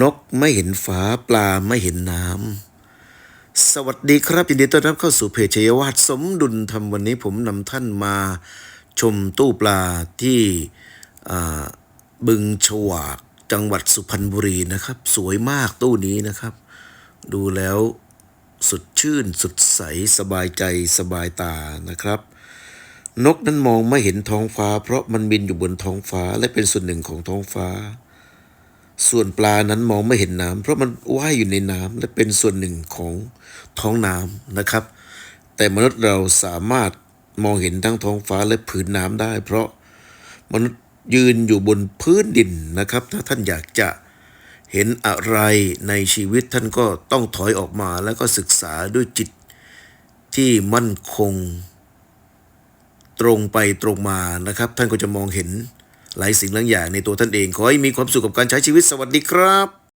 นกไม่เห็นฟ้าปลาไม่เห็นน้ำ สวัสดีครับยินดีต้อนรับเข้าสู่เพจชัยวาดสมดุลธรรมวันนี้ผมนำท่านมาชมตู้ปลาที่บึงฉวากจังหวัดสุพรรณบุรีนะครับ สวยมากตู้นี้นะครับ ดูแล้วสดชื่นสดใสสบายใจสบายตานะครับ นกนั้นมองไม่เห็นท้องฟ้า เพราะมันบินอยู่บนท้องฟ้าและเป็นส่วนหนึ่งของท้องฟ้า ส่วนปลานั้นมองไม่เห็นน้ำเพราะมันว่ายอยู่ในน้ำและเป็นส่วนหนึ่งของท้องน้ำนะครับ แต่มนุษย์เราสามารถมองเห็นทั้งท้องฟ้าและผืนน้ำได้ เพราะมนุษย์ยืนอยู่บนพื้นดินนะครับ ถ้าท่านอยากจะเห็นอะไรในชีวิตท่านก็ต้องถอยออกมาแล้วก็ศึกษาด้วยจิตที่มั่นคง ตรงไปตรงมานะครับ ท่านก็จะมองเห็น หลายสิ่งหลายอย่างในตัวท่านเอง ขอให้มีความสุขกับการใช้ชีวิตสวัสดีครับ